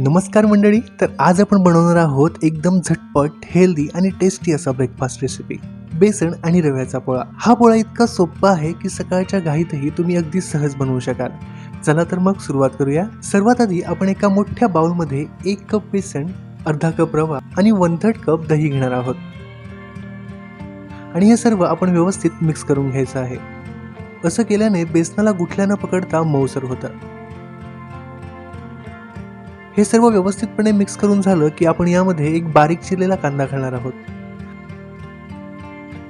नमस्कार मंडळी तर आज आपण बनवणार आहोत एकदम झटपट हेल्दी आणि टेस्टी असा ब्रेकफास्ट रेसिपी बेसन आणि रव्याचा पोळा. हा पोळा इतका सोपा आहे की सकाळच्या घाईतही तुम्ही अगदी सहज बनवू शकाल. चला तर मग सुरुवात करूया. सर्वात आधी आपण एका मोठ्या बाउलमध्ये एक कप बेसन अर्धा कप रवा आणि वन थर्ड कप दही घेणार आहोत. आणि हे सर्व आपण व्यवस्थित मिक्स करून घ्यायचं आहे. असं केल्याने बेसनाला गुठल्या न पकडता मऊसर होतं. हे सर्व व्यवस्थितपणे मिक्स करून झालं की आपण यामध्ये एक बारीक चिरलेला कांदा घालणार आहोत.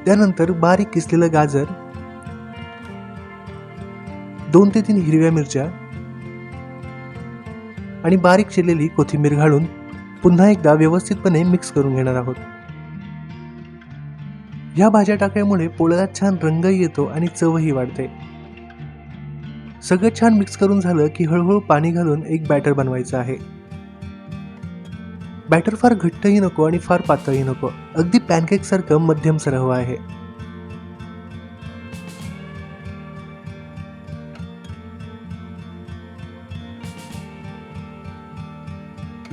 त्यानंतर बारीक किसलेलं गाजर दोन ते तीन हिरव्या मिरच्या आणि बारीक चिरलेली कोथिंबीर घालून पुन्हा एकदा व्यवस्थितपणे मिक्स करून घेणार आहोत. या भाज्या टाकल्यामुळे पोळ्याला छान रंगही येतो आणि चवही वाढते. सगळं छान मिक्स करून झालं की हळूहळू पाणी घालून एक बॅटर बनवायचं आहे. बॅटर फार घट्टही नको आणि फार पातळही नको. अगदी पॅनकेकसारखं मध्यम सर हवं आहे.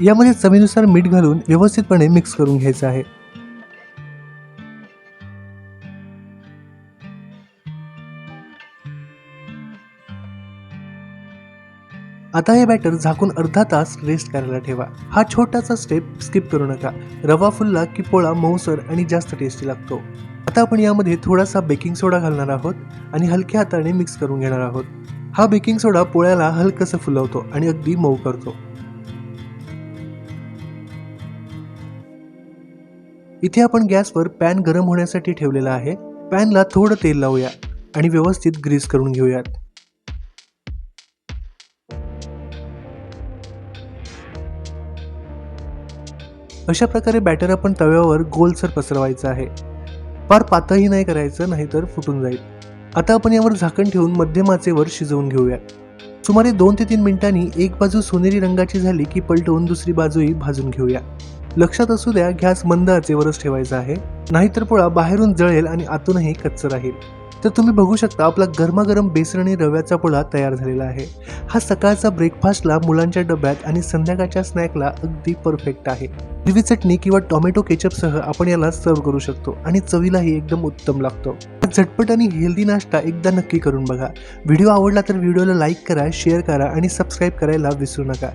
यामध्ये चवीनुसार मीठ घालून व्यवस्थितपणे मिक्स करून घ्यायचं आहे. आता हे बॅटर झाकून अर्धा तास रेस्ट करायला ठेवा. हा छोटासा स्टेप स्किप करू नका. रवा फुलला की पोळा मऊसर आणि जास्त टेस्टी लागतो. आता आपण यामध्ये थोडासा बेकिंग सोडा घालणार आहोत आणि हलक्या हाताने मिक्स करून घेणार आहोत. हा बेकिंग सोडा पोळ्याला हलकसं फुलवतो आणि अगदी मऊ करतो. इथे आपण गॅसवर पॅन गरम होण्यासाठी ठेवलेला आहे. पॅनला थोडं तेल लावूया आणि व्यवस्थित ग्रीस करून घेऊयात. अशा प्रकारे बॅटर आपण तव्यावर गोलसर पसरवायचं आहे. फार पातळही नाही करायचं नाहीतर फुटून जाईल. आता आपण यावर झाकण ठेवून मध्यमाचेवर शिजवून घेऊया. सुमारे दोन ते तीन मिनिटांनी एक बाजू सोनेरी रंगाची झाली की पलटवून दुसरी बाजूही भाजून घेऊया. लक्षात असू द्या गॅस मंद आचेवरच ठेवायचा आहे. नाहीतर पोळा बाहेरून जळेल आणि आतूनही कच्च राहील. तर तुम्ही बघू शकता आपला गरमागरम बेसन आणि रव्याचा पोळा तयार झालेला आहे. हा सकाळचा ब्रेकफास्टला मुलांच्या डब्यात आणि संध्याकाळच्या स्नॅकला अगदी परफेक्ट आहे. हिरवी चटणी किंवा टोमॅटो केचपसह आपण याला सर्व करू शकतो आणि चवीलाही एकदम उत्तम लागतो. झटपट आणि हेल्दी नाश्ता एकदा नक्की करून बघा. व्हिडिओ आवडला तर व्हिडिओला लाईक करा शेअर करा आणि सबस्क्राईब करायला विसरू नका.